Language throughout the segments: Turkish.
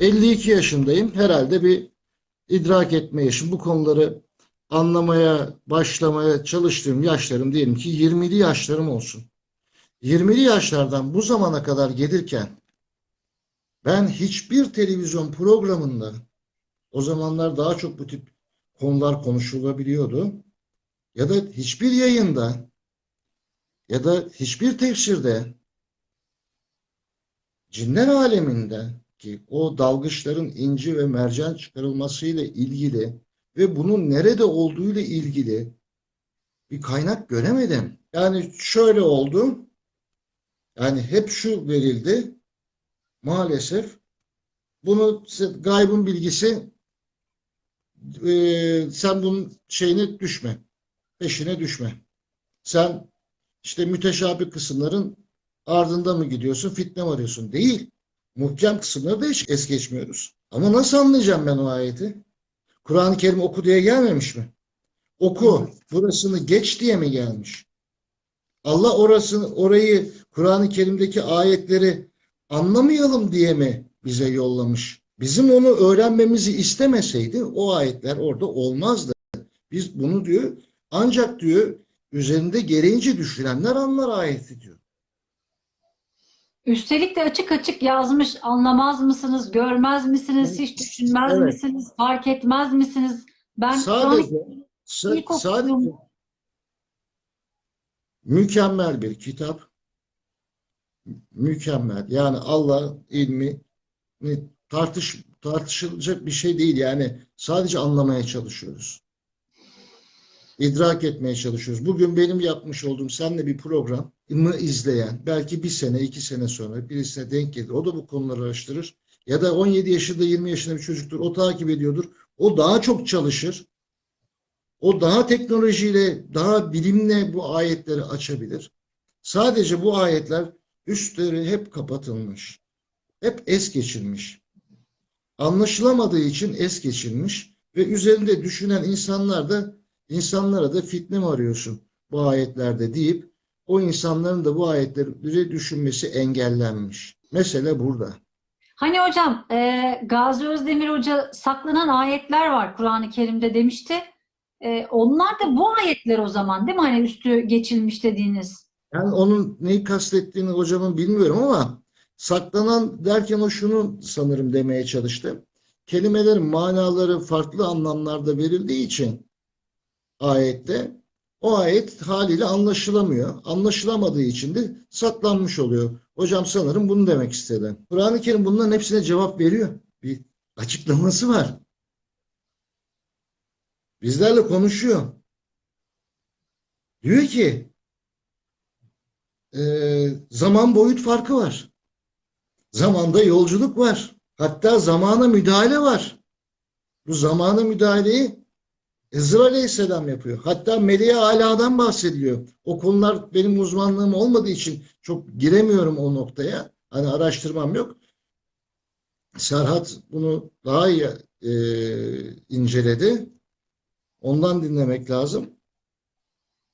52 yaşındayım. Herhalde bir idrak etme yaşım. Bu konuları anlamaya, başlamaya çalıştığım yaşlarım diyelim ki 20'li yaşlarım olsun. 20'li yaşlardan bu zamana kadar gelirken ben hiçbir televizyon programında o zamanlar daha çok bu tip konular konuşulabiliyordu. Ya da hiçbir yayında ya da hiçbir tefsirde cinler aleminde ki o dalgıçların inci ve mercan çıkarılmasıyla ilgili ve bunun nerede olduğu ile ilgili bir kaynak göremedim. Yani şöyle oldu. Yani hep şu verildi. Maalesef bunu gaybın bilgisi e, sen bunun şeyine düşme. Peşine düşme. Sen işte müteşabih kısımların ardında mı gidiyorsun, fitne mi arıyorsun? Değil. Muhkem kısımları da hiç es geçmiyoruz. Ama nasıl anlayacağım ben o ayeti? Kur'an-ı Kerim oku diye gelmemiş mi? Oku, burasını geç diye mi gelmiş? Allah orasını, orayı Kur'an-ı Kerim'deki ayetleri anlamayalım diye mi bize yollamış? Bizim onu öğrenmemizi istemeseydi o ayetler orada olmazdı. Biz bunu diyor ancak diyor üzerinde gereğince düşünenler anlar ayeti diyor. Üstelik de açık açık yazmış anlamaz mısınız, görmez misiniz, hiç düşünmez Evet. misiniz, fark etmez misiniz? Ben Sadece, sa- sadece mükemmel bir kitap. Mükemmel. Yani Allah ilmi tartış tartışılacak bir şey değil. Yani sadece anlamaya çalışıyoruz. İdrak etmeye çalışıyoruz. Bugün benim yapmış olduğum seninle bir programı izleyen belki bir sene, iki sene sonra birisine denk gelir. O da bu konuları araştırır. Ya da 17 yaşında, 20 yaşında bir çocuktur. O takip ediyordur. O daha çok çalışır. O daha teknolojiyle, daha bilimle bu ayetleri açabilir. Sadece bu ayetler üstleri hep kapatılmış. Hep es geçilmiş. Anlaşılamadığı için es geçilmiş ve üzerinde düşünen insanlar da insanlara da fitne mi arıyorsun bu ayetlerde deyip o insanların da bu ayetleri düşünmesi engellenmiş. Mesele burada. Hani hocam e, Gazi Özdemir Hoca saklanan ayetler var Kur'an-ı Kerim'de demişti. E, onlar da bu ayetler o zaman değil mi? Hani üstü geçilmiş dediğiniz. Yani onun neyi kastettiğini hocamın bilmiyorum ama saklanan derken o şunu sanırım demeye çalıştı. Kelimelerin manaları farklı anlamlarda verildiği için ayette o ayet haliyle anlaşılamıyor. Anlaşılamadığı için de saklanmış oluyor. Hocam sanırım bunu demek istedi. Kur'an-ı Kerim bunların hepsine cevap veriyor. Bir açıklaması var. Bizlerle konuşuyor. Diyor ki e, zaman boyut farkı var. Zamanda yolculuk var. Hatta zamana müdahale var. Bu zamana müdahaleyi Hızır Aleyhisselam yapıyor. Hatta Meleğe Ala'dan bahsediliyor. O konular benim uzmanlığım olmadığı için çok giremiyorum o noktaya. Hani araştırmam yok. Serhat bunu daha iyi e, inceledi. Ondan dinlemek lazım.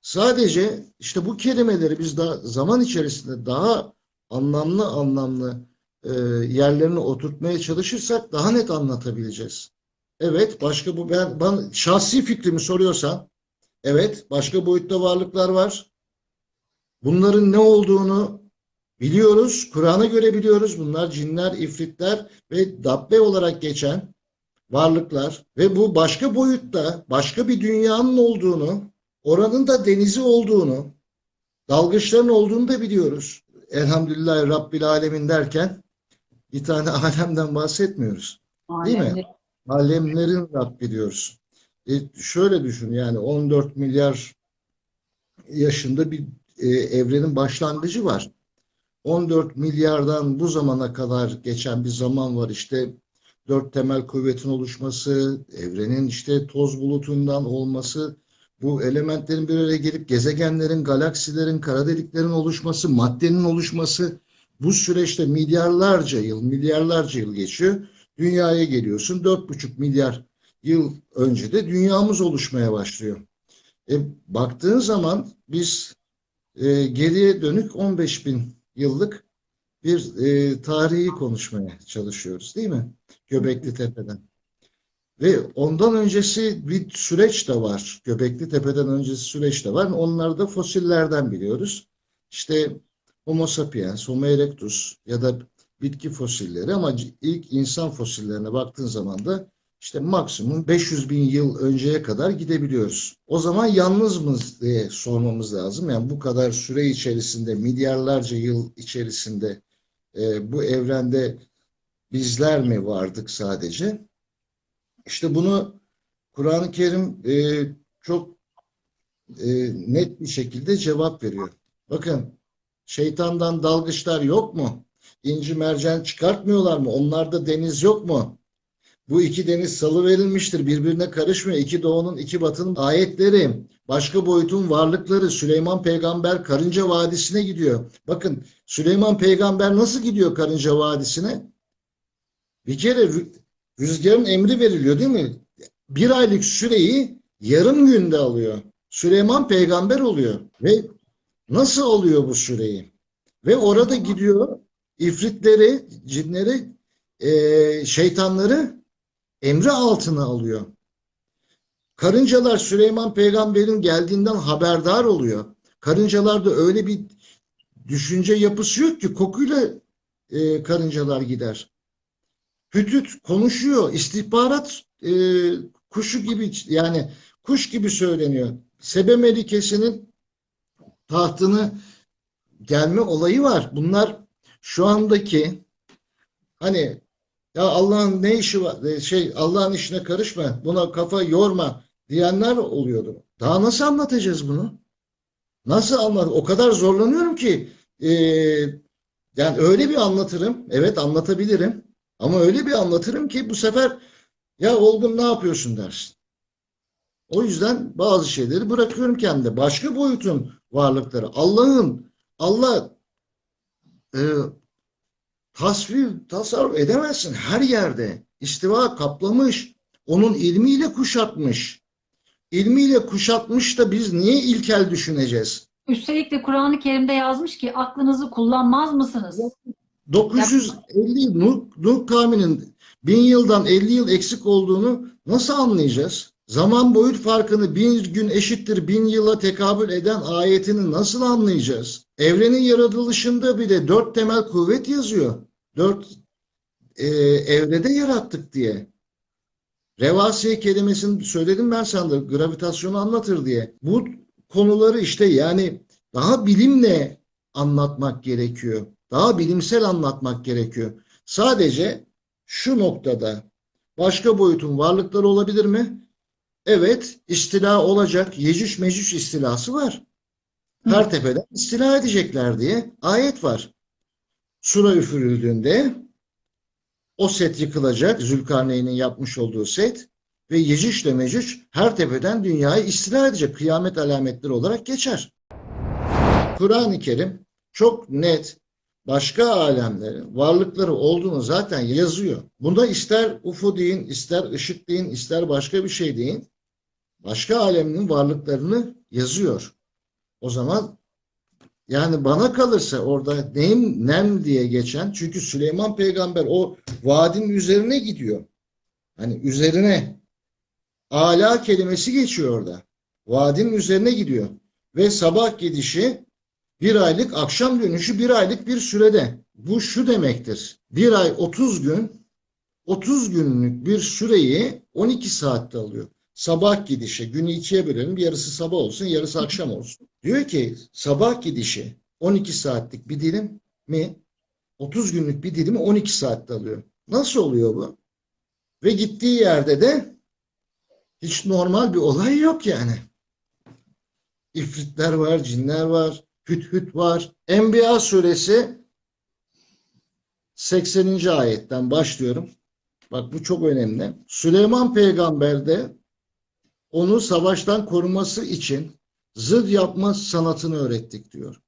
Sadece işte bu kelimeleri biz daha zaman içerisinde daha anlamlı anlamlı e, yerlerine oturtmaya çalışırsak daha net anlatabileceğiz. Evet, başka bu ben, ben şahsi fikrimi soruyorsan, evet, başka boyutta varlıklar var. Bunların ne olduğunu biliyoruz, Kur'an'a göre biliyoruz. Bunlar cinler, ifritler ve dabbe olarak geçen varlıklar ve bu başka boyutta, başka bir dünyanın olduğunu, oranın da denizi olduğunu, dalgıçların olduğunu da biliyoruz. Elhamdülillah Rabbil Alemin derken bir tane alemden bahsetmiyoruz. Değil mi? Alemler. Alemlerin Rabbi diyoruz. E, şöyle düşün yani 14 milyar yaşında bir e, evrenin başlangıcı var. 14 milyardan bu zamana kadar geçen bir zaman var işte dört temel kuvvetin oluşması, evrenin işte toz bulutundan olması, bu elementlerin bir araya gelip gezegenlerin, galaksilerin, kara deliklerin oluşması, maddenin oluşması bu süreçte milyarlarca yıl, milyarlarca yıl geçiyor. Dünyaya geliyorsun. Dört buçuk milyar yıl önce de dünyamız oluşmaya başlıyor. E, baktığın zaman biz e, geriye dönük 15 bin yıllık bir e, tarihi konuşmaya çalışıyoruz değil mi? Göbekli Tepe'den. Ve ondan öncesi bir süreç de var. Göbekli Tepe'den öncesi süreç de var. Onları da fosillerden biliyoruz. İşte Homo sapiens, Homo erectus ya da bitki fosilleri ama ilk insan fosillerine baktığın zaman da işte maksimum 500 bin yıl önceye kadar gidebiliyoruz. O zaman yalnız mıyız diye sormamız lazım. Yani bu kadar süre içerisinde, milyarlarca yıl içerisinde e, bu evrende bizler mi vardık sadece? İşte bunu Kur'an-ı Kerim e, çok e, net bir şekilde cevap veriyor. Bakın şeytandan dalgıçlar yok mu? İnci mercan çıkartmıyorlar mı? Onlarda deniz yok mu? Bu iki deniz salı verilmiştir. Birbirine karışmıyor. İki doğunun, iki batının ayetleri, başka boyutun varlıkları. Süleyman peygamber Karınca Vadisi'ne gidiyor. Bakın Süleyman peygamber nasıl gidiyor Karınca Vadisi'ne? Bir kere rü- rüzgarın emri veriliyor değil mi? Bir aylık süreyi yarım günde alıyor. Süleyman peygamber oluyor. Ve nasıl oluyor bu süreyi? Ve orada gidiyor ifritleri, cinleri, eee, şeytanları emri altına alıyor. Karıncalar Süleyman peygamberin geldiğinden haberdar oluyor. Karıncalarda öyle bir düşünce yapısı yok ki kokuyla e, karıncalar gider. Hütüt konuşuyor. istihbarat e, kuşu gibi yani kuş gibi söyleniyor. Sebe Melikesi'nin tahtını gelme olayı var. Bunlar şu andaki hani ya Allah'ın ne işi var? e, Şey Allah'ın işine karışma, buna kafa yorma diyenler oluyordu. Daha nasıl anlatacağız bunu? Nasıl anlat? O kadar zorlanıyorum ki e, yani öyle bir anlatırım. Evet anlatabilirim. Ama öyle bir anlatırım ki bu sefer ya Olgun ne yapıyorsun dersin. O yüzden bazı şeyleri bırakıyorum kendime. Başka boyutun varlıkları. Allah'ın Allah e, tasvir, tasarruf edemezsin her yerde. İstiva kaplamış. Onun ilmiyle kuşatmış. İlmiyle kuşatmış da biz niye ilkel düşüneceğiz? Üstelik de Kur'an-ı Kerim'de yazmış ki aklınızı kullanmaz mısınız? 950 Nuh, Nuh kavminin bin yıldan 50 yıl eksik olduğunu nasıl anlayacağız? Zaman boyut farkını bir gün eşittir bin yıla tekabül eden ayetini nasıl anlayacağız? Evrenin yaratılışında bile dört temel kuvvet yazıyor. Dört e, evrede yarattık diye. Revasiye kelimesini söyledim ben sana gravitasyonu anlatır diye. Bu konuları işte yani daha bilimle anlatmak gerekiyor. Daha bilimsel anlatmak gerekiyor. Sadece şu noktada başka boyutun varlıkları olabilir mi? Evet, istila olacak. Yecüc mecüc istilası var. Her tepeden istila edecekler diye ayet var. Sura üfürüldüğünde o set yıkılacak. Zülkarneyn'in yapmış olduğu set ve Yecüc ile Mecüc her tepeden dünyayı istila edecek. Kıyamet alametleri olarak geçer. Kur'an-ı Kerim çok net başka alemlerin varlıkları olduğunu zaten yazıyor. Bunda ister UFO deyin, ister ışık deyin, ister başka bir şey deyin. Başka alemin varlıklarını yazıyor. O zaman yani bana kalırsa orada nem, nem diye geçen çünkü Süleyman peygamber o vadinin üzerine gidiyor. Hani üzerine ala kelimesi geçiyor orada. Vadinin üzerine gidiyor. Ve sabah gidişi bir aylık, akşam dönüşü bir aylık bir sürede. Bu şu demektir. Bir ay 30 gün, 30 günlük bir süreyi 12 saatte alıyor. Sabah gidişi, günü ikiye bölelim. Yarısı sabah olsun, yarısı akşam olsun. Diyor ki sabah gidişi 12 saatlik bir dilim mi? 30 günlük bir dilimi 12 saatte alıyor. Nasıl oluyor bu? Ve gittiği yerde de hiç normal bir olay yok yani. İfritler var, cinler var, hüt hüt var. Enbiya suresi 80. ayetten başlıyorum. Bak bu çok önemli. Süleyman peygamber de onu savaştan koruması için zırh yapma sanatını öğrettik diyor.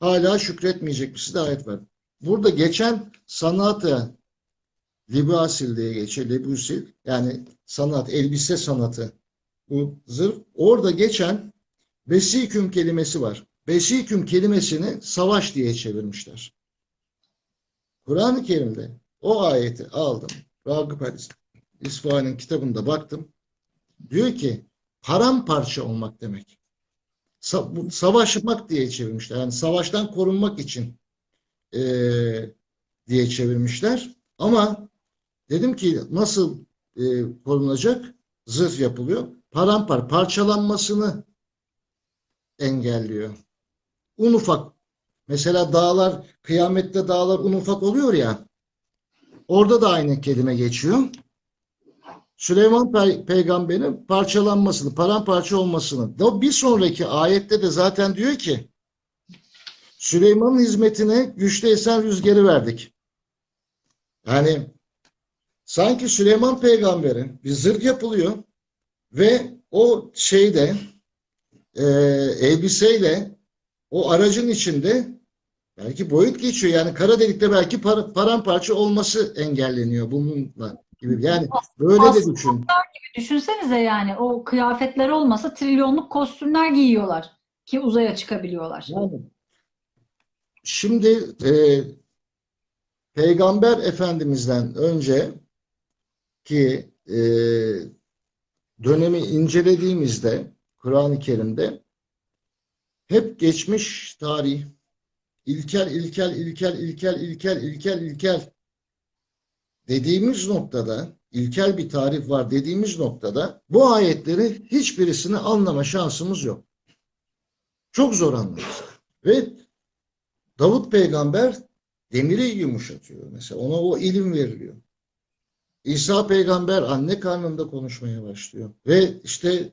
Hala şükretmeyecek misin? ayet var. Burada geçen sanatı libasil diye geçiyor. Libusil yani sanat, elbise sanatı. Bu zırh. Orada geçen Besiküm kelimesi var. Besiküm kelimesini savaş diye çevirmişler. Kur'an-ı Kerim'de o ayeti aldım. Ragıp Halis İsfahan'ın kitabında baktım. Diyor ki paramparça olmak demek. Savaşmak diye çevirmişler. Yani savaştan korunmak için eee, diye çevirmişler. Ama dedim ki nasıl eee, korunacak? Zırh yapılıyor. Parampar parçalanmasını engelliyor. Un ufak. Mesela dağlar, kıyamette dağlar un ufak oluyor ya. Orada da aynı kelime geçiyor. Süleyman Pey- peygamberin parçalanmasını, paramparça olmasını. Da bir sonraki ayette de zaten diyor ki Süleyman'ın hizmetine güçlü esen rüzgarı verdik. Yani sanki Süleyman peygamberin bir zırh yapılıyor ve o şeyde e, elbiseyle o aracın içinde belki boyut geçiyor. Yani kara delikte belki par- paramparça olması engelleniyor bununla gibi. Yani böyle de düşün. Düşünsenize yani o kıyafetler olmasa trilyonluk kostümler giyiyorlar ki uzaya çıkabiliyorlar. Yani şimdi e, Peygamber Efendimiz'den önce ki e, dönemi incelediğimizde Kur'an-ı Kerim'de hep geçmiş tarih ilkel ilkel ilkel ilkel ilkel ilkel ilkel dediğimiz noktada ilkel bir tarih var dediğimiz noktada bu ayetleri hiçbirisini anlama şansımız yok. Çok zor anlarız. Ve Davut peygamber demiri yumuşatıyor. Mesela ona o ilim veriliyor. İsa peygamber anne karnında konuşmaya başlıyor. Ve işte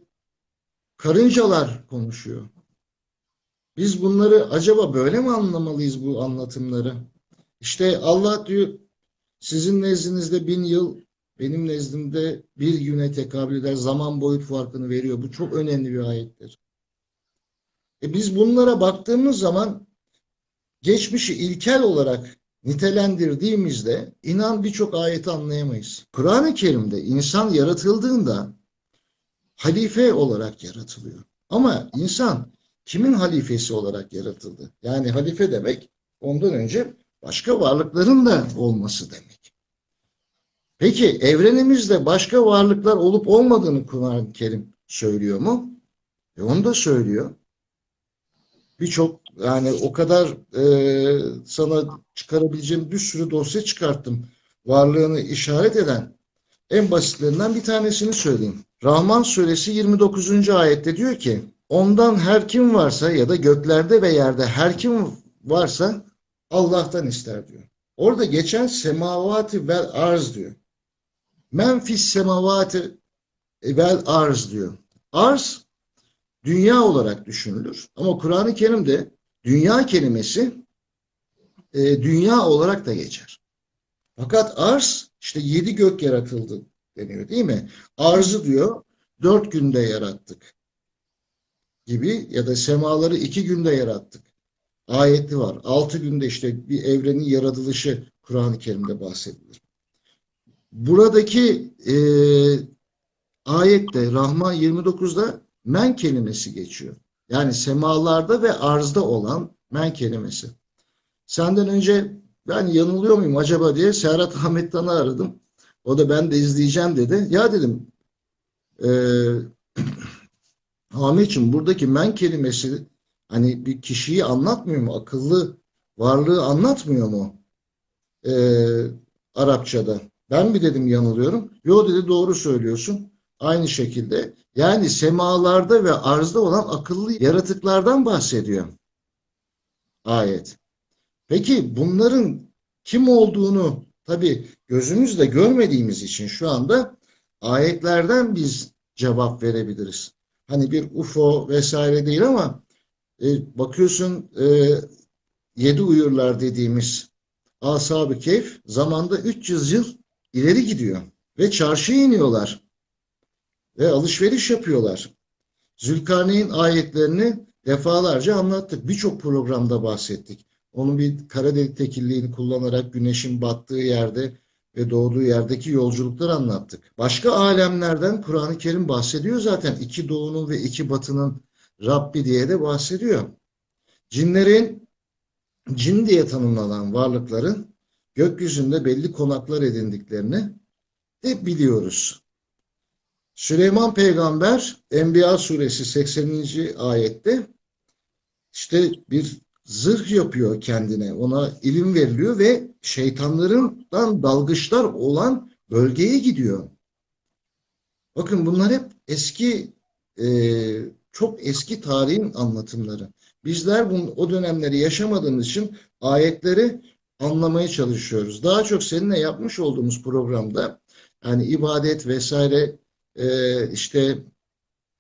karıncalar konuşuyor. Biz bunları acaba böyle mi anlamalıyız bu anlatımları? İşte Allah diyor sizin nezdinizde bin yıl benim nezdimde bir güne tekabül eder. Zaman boyut farkını veriyor. Bu çok önemli bir ayettir. E biz bunlara baktığımız zaman geçmişi ilkel olarak nitelendirdiğimizde inan birçok ayeti anlayamayız. Kur'an-ı Kerim'de insan yaratıldığında halife olarak yaratılıyor. Ama insan kimin halifesi olarak yaratıldı? Yani halife demek ondan önce başka varlıkların da olması demek. Peki evrenimizde başka varlıklar olup olmadığını Kur'an-ı Kerim söylüyor mu? E onu da söylüyor. Birçok yani o kadar e, sana çıkarabileceğim bir sürü dosya çıkarttım. Varlığını işaret eden en basitlerinden bir tanesini söyleyeyim. Rahman suresi 29. ayette diyor ki ondan her kim varsa ya da göklerde ve yerde her kim varsa Allah'tan ister diyor. Orada geçen semavati vel arz diyor. Men fis semavati vel arz diyor. Arz dünya olarak düşünülür. Ama Kur'an-ı Kerim'de dünya kelimesi e, dünya olarak da geçer. Fakat arz işte yedi gök yaratıldı deniyor değil mi? Arzı diyor dört günde yarattık gibi ya da semaları iki günde yarattık. Ayeti var. Altı günde işte bir evrenin yaratılışı Kur'an-ı Kerim'de bahsedilir. Buradaki e, ayette Rahman 29'da men kelimesi geçiyor. Yani semalarda ve arzda olan men kelimesi. Senden önce ben yanılıyor muyum acaba diye Serhat Ahmet'tan'ı aradım. O da ben de izleyeceğim dedi. Ya dedim e, Ahmetciğim buradaki men kelimesi hani bir kişiyi anlatmıyor mu? Akıllı varlığı anlatmıyor mu? E, Arapçada. Ben mi dedim yanılıyorum? Yo dedi doğru söylüyorsun. Aynı şekilde yani semalarda ve arzda olan akıllı yaratıklardan bahsediyor ayet. Peki bunların kim olduğunu tabii gözümüzle görmediğimiz için şu anda ayetlerden biz cevap verebiliriz. Hani bir UFO vesaire değil ama e, bakıyorsun e, yedi uyurlar dediğimiz Ashab-ı Keyf zamanda 300 yıl ileri gidiyor ve çarşıya iniyorlar ve alışveriş yapıyorlar. Zülkarneyn ayetlerini defalarca anlattık. Birçok programda bahsettik. Onun bir kara delik tekilliğini kullanarak güneşin battığı yerde ve doğduğu yerdeki yolculukları anlattık. Başka alemlerden Kur'an-ı Kerim bahsediyor zaten. İki doğunun ve iki batının Rabbi diye de bahsediyor. Cinlerin, cin diye tanımlanan varlıkların gökyüzünde belli konaklar edindiklerini de biliyoruz. Süleyman peygamber Enbiya suresi 80. ayette işte bir zırh yapıyor kendine. Ona ilim veriliyor ve şeytanlarından dalgıçlar olan bölgeye gidiyor. Bakın bunlar hep eski e, çok eski tarihin anlatımları. Bizler bunu, o dönemleri yaşamadığımız için ayetleri anlamaya çalışıyoruz. Daha çok seninle yapmış olduğumuz programda yani ibadet vesaire e, işte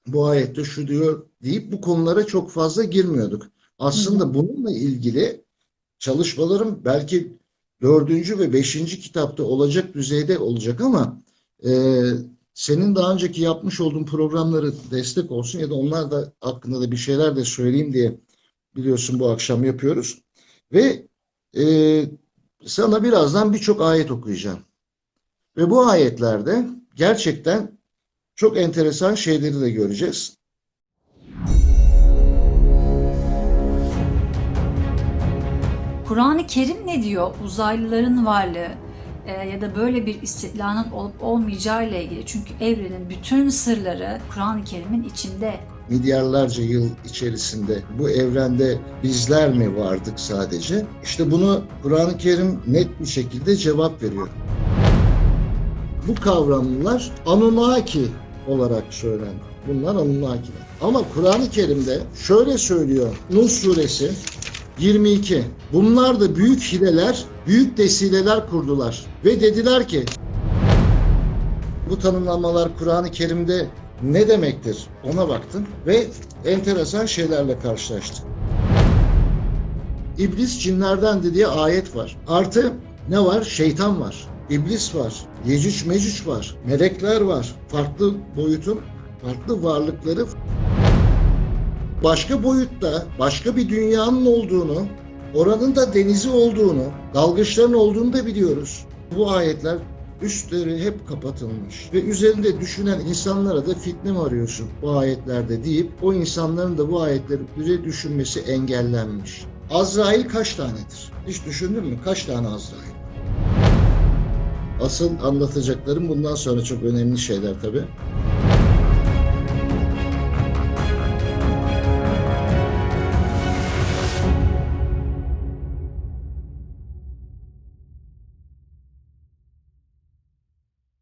bu ayette şu diyor deyip bu konulara çok fazla girmiyorduk. Aslında bununla ilgili çalışmalarım belki dördüncü ve beşinci kitapta olacak düzeyde olacak ama e, senin daha önceki yapmış olduğun programları destek olsun ya da onlar da hakkında da bir şeyler de söyleyeyim diye biliyorsun bu akşam yapıyoruz. Ve e, sana birazdan birçok ayet okuyacağım. Ve bu ayetlerde gerçekten çok enteresan şeyleri de göreceğiz. Kur'an-ı Kerim ne diyor? Uzaylıların varlığı e, ya da böyle bir istilanın olup olmayacağı ile ilgili. Çünkü evrenin bütün sırları Kur'an-ı Kerim'in içinde. Milyarlarca yıl içerisinde bu evrende bizler mi vardık sadece? İşte bunu Kur'an-ı Kerim net bir şekilde cevap veriyor. Bu kavramlar Anunnaki olarak söylendi. Bunlar Anunnakiler. Ama Kur'an-ı Kerim'de şöyle söylüyor Nuh suresi 22. Bunlar da büyük hileler, büyük desileler kurdular. Ve dediler ki bu tanımlamalar Kur'an-ı Kerim'de ne demektir ona baktım ve enteresan şeylerle karşılaştım. İblis cinlerden diye ayet var. Artı ne var? Şeytan var. İblis var. Yecüc mecüc var. Melekler var. Farklı boyutun farklı varlıkları başka boyutta başka bir dünyanın olduğunu, oranın da denizi olduğunu, dalgıçların olduğunu da biliyoruz. Bu ayetler üstleri hep kapatılmış ve üzerinde düşünen insanlara da fitne mi arıyorsun bu ayetlerde deyip o insanların da bu ayetleri üzerine düşünmesi engellenmiş. Azrail kaç tanedir? Hiç düşündün mü? Kaç tane Azrail? Asıl anlatacaklarım bundan sonra çok önemli şeyler tabii.